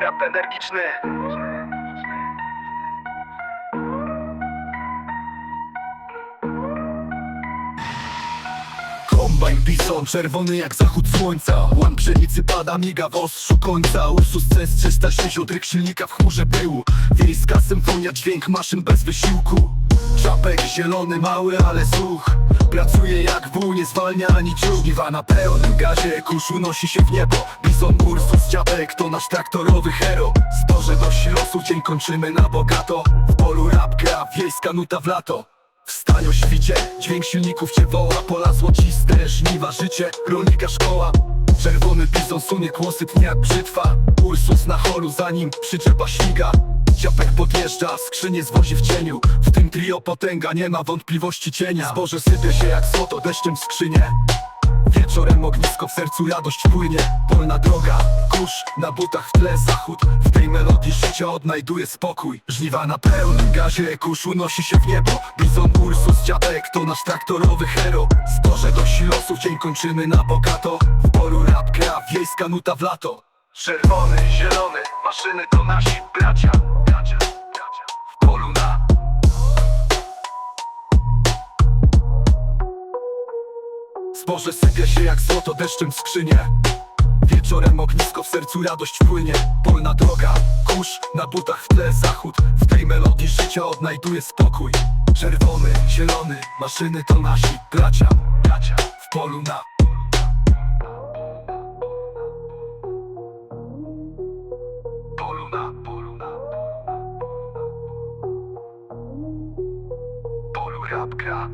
Rap energiczny. Kombajn bison, czerwony jak zachód słońca. Łam pszenicy pada, miga w ostrzu końca. Ursus CS360, ryk silnika w chmurze pyłu. Wiejska symfonia, dźwięk maszyn bez wysiłku Czapek zielony, mały, ale słuch Pracuje jak wół, nie zwalnia ani ciuch Żniwa na pełnym gazie, kurz unosi się w niebo. Bison, Ursus, dziadek to nasz traktorowy hero. Zboże do silosu, dzień kończymy na bogato. W polu rap gra, wiejska nuta w lato. Wstań o świcie, dźwięk silników cię woła. Pola złociste, żniwa, życie, rolnika szkoła. Czerwony bizon sunie kłosy tnie jak brzytwa. Ursus na holu, zanim przyczepa śmiga Ciapek podjeżdża, skrzynie zwozi w cieniu. W tym trio potęga, nie ma wątpliwości cienia. Zboże sypie się jak złoto deszczem w skrzynie. Wieczorem ognisko w sercu radość płynie. Polna droga, kurz na butach w tle zachód. W tej melodii życia odnajduje spokój. Żniwa na pełnym gazie, kurz unosi się w niebo. Bizon Ursus, dziadek to nasz traktorowy hero. Zboże do silosów, dzień kończymy na bogato. W polu rap gra, wiejska nuta w lato. Czerwony, zielony, maszyny to nasi Zboże sypie się jak złoto deszczem w skrzynie. Wieczorem ognisko w sercu radość płynie. Polna droga, kurz na butach w tle zachód. W tej melodii życia odnajduje spokój. Czerwony, zielony, maszyny to nasi bracia. W polu na Polu na, polu na Polu rap gra